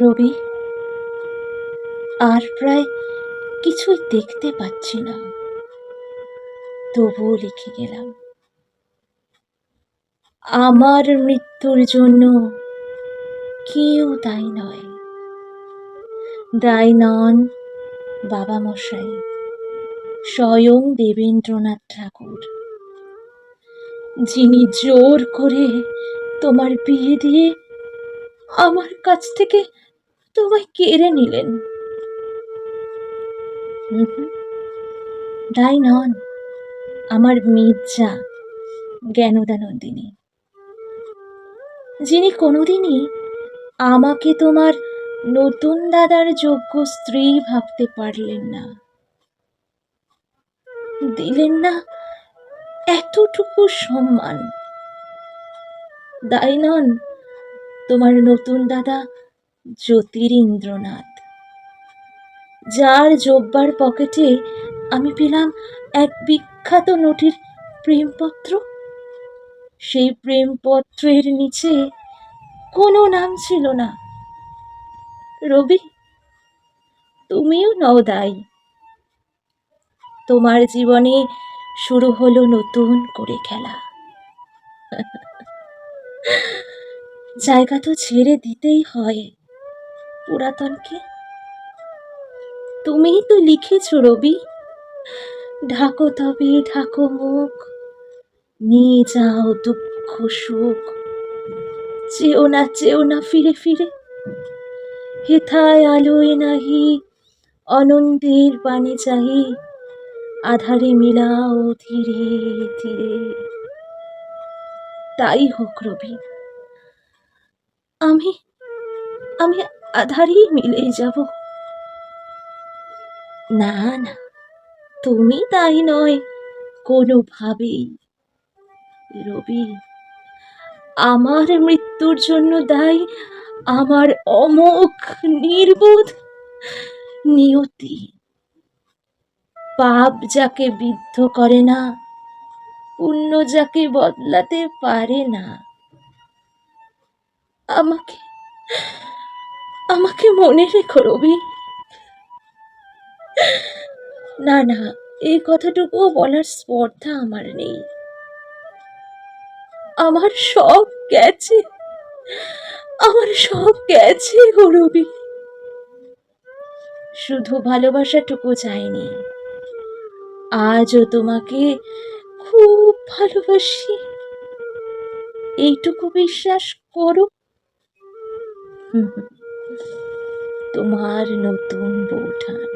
রবি, আর প্রায় কিছুই দেখতে পাচ্ছি না। তবুও লিখে গেলাম, আমার মৃত্যুর জন্য কেউ দায়ী নয়। দায়ী নন বাবা মশাই, স্বয়ং দেবেন্দ্রনাথ ঠাকুর, যিনি জোর করে তোমার বিয়ে দিয়ে আমার কাছ থেকে তোমায় কেড়ে নিলেন। হুম, নন আমার মির্জা জ্ঞানদানন্দিনী। যিনি কোনোদিনই আমাকে তোমার নতুন দাদার যোগ্য স্ত্রী ভাবতে পারলেন না। দিলেন না এতটুকু সম্মান। দায়ী নন তোমার নতুন দাদা জ্যোতিরিন্দ্রনাথ। যার জব্বার পকেটে আমি পেলাম এক বিখ্যাত নটির প্রেমপত্র। সেই প্রেমপত্রের নিচে কোনো নাম ছিল না। রবি, তুমিও নও দায়ী। তোমার জীবনে শুরু হলো নতুন করে খেলা। জায়গা তো ছেড়ে দিতেই হয়। পুরাতনকে? তুমিই তো লিখেছ রবি। ঢাকো তবে, ঢাকো মুখ। নিয়ে যাও দুঃখ সুখ। চেও না চেও না ফিরে ফিরে। হেথায় আলোয় নাহি, অনন্দের বাণী চাহি। আধারে মিলাও ধীরে ধীরে। তাই হোক রবি। আমি আমি আধারেই মিলে যাব। না না, তুমি তাই নয়, কোনোভাবেই। রবি, আমার মৃত্যুর জন্য দায়ী, আমার অমোঘ, নির্বোধ নিয়তি। পাপ যাকে বিদ্ধ করে না, পুণ্য যাকে বদলাতে পারে না। আমাকে আমাকে মনে রেখো রবি। না না এই কথাটুকুও বলার স্পর্ধা আমার নেই। আমার সব গেছে। আমার সব গেছে গো রবি। শুধু ভালোবাসাটুকু চাইনি। আজও তোমাকে খুব ভালোবাসি। এইটুকু বিশ্বাস করো। হুম, তোমার নতুন বৌঠান